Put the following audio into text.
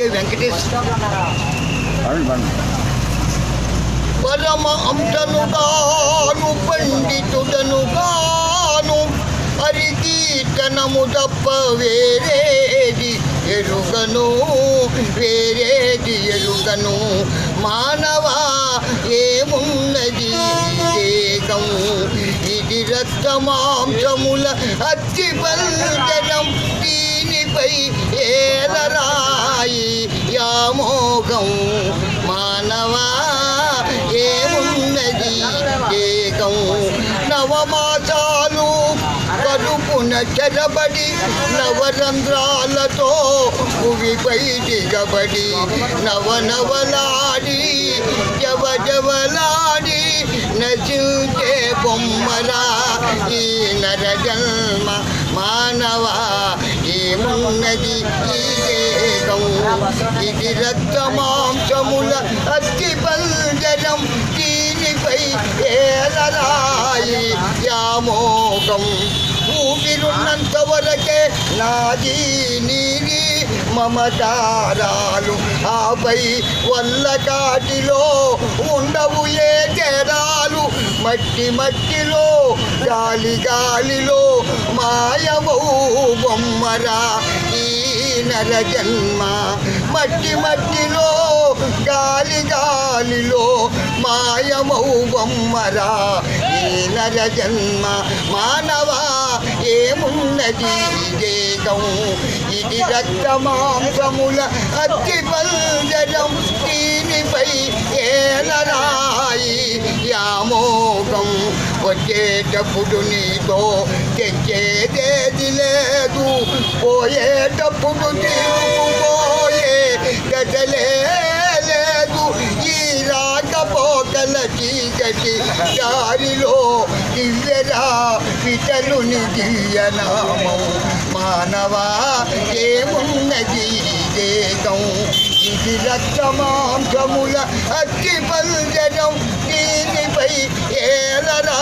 కే వెంకటేష్. పరమ అంశనుగాను పండితుడనుగాను హరికీర్తనము తప్ప వేరేది ఎరుగను వేరేది ఎరుగను. మానవా ఏమున్నది? దేగం ఇది రక్తమాంసముల అతి బంధనం దీనిపై ఏలరాయి యామోగం మానవా ఏమున్నది ఏకం? నవమాసాలు కడుపున చెరబడి నవరంధ్రాలతో భువిపై దిగబడి నవనవలాడి జవజవలాడి నచించే బొమ్మరా ఈ నర జన్మ మానవా ఏమున్నది ఈ ఇది రక్త మాంసముల అతి పంజరం దీనిపై ఏలరాయి యామోకం ఊపిరున్నంత వరకే నాది నీది మమతారాలు ఆపై వల్ల కాటిలో ఉండవు ఏ తెరాలు మట్టి మట్టిలో గాలి గాలిలో మాయవవు బొమ్మరా ఈ నర జన్మ మట్టి మట్టిలో గాలి గాలిలో మాయమౌ బొమ్మరా ఈ నర జన్మ మానవా? ఏమున్నది దేగం ఇది రక్త మాంసముల అతి పంజరం. దీనిపై ఏలరాయి యామోగం వచ్చేటప్పుడు నీతో తెచ్చేదేది లేదు. పోయేటప్పుడు తిరుగుపోయే చీకటి దారిలో దివ్యరా పితలుని దివ్యనామం మానవా ఏమున్నది దేగం ఇది రక్తమాంసముల అగ్గి పల్జనం దీనిపై ఏలరా